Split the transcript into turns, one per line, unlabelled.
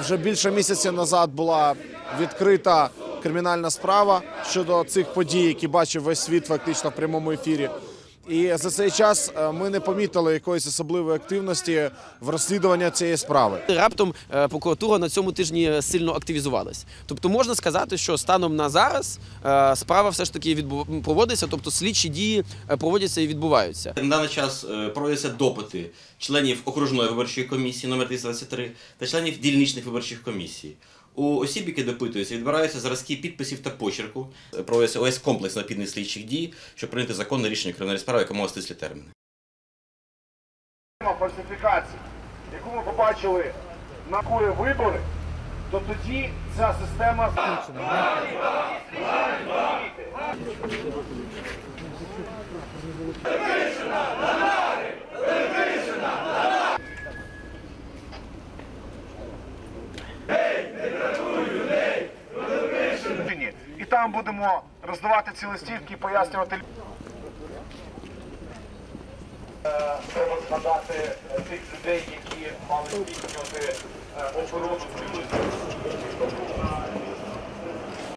Вже більше місяця назад була відкрита кримінальна справа щодо цих подій, які бачив весь світ фактично в прямому ефірі. І за цей час е, ми не помітили якоїсь особливої активності в розслідуванні цієї справи.
Раптом е, прокуратура на цьому тижні сильно активізувалась. Тобто можна сказати, що станом на зараз е, справа все ж таки відбу- проводиться, тобто слідчі дії е, проводяться і відбуваються.
На даний час е, проводяться допити членів окружної виборчої комісії номер 223 та членів дільничних виборчих комісій. У осіб, які допитуються, відбираються зразки підписів та почерку. Проводиться ось комплекс необхідних слідчих дій, щоб прийняти законне рішення кримінальної справи, має стислі терміни.
Система фальсифікацій, яку ми побачили на кури вибори, то тоді ця система і там будемо роздавати ці листівки і пояснювати. Треба згадати е, тих людей, які мали здійснювати оборону охорону цілості.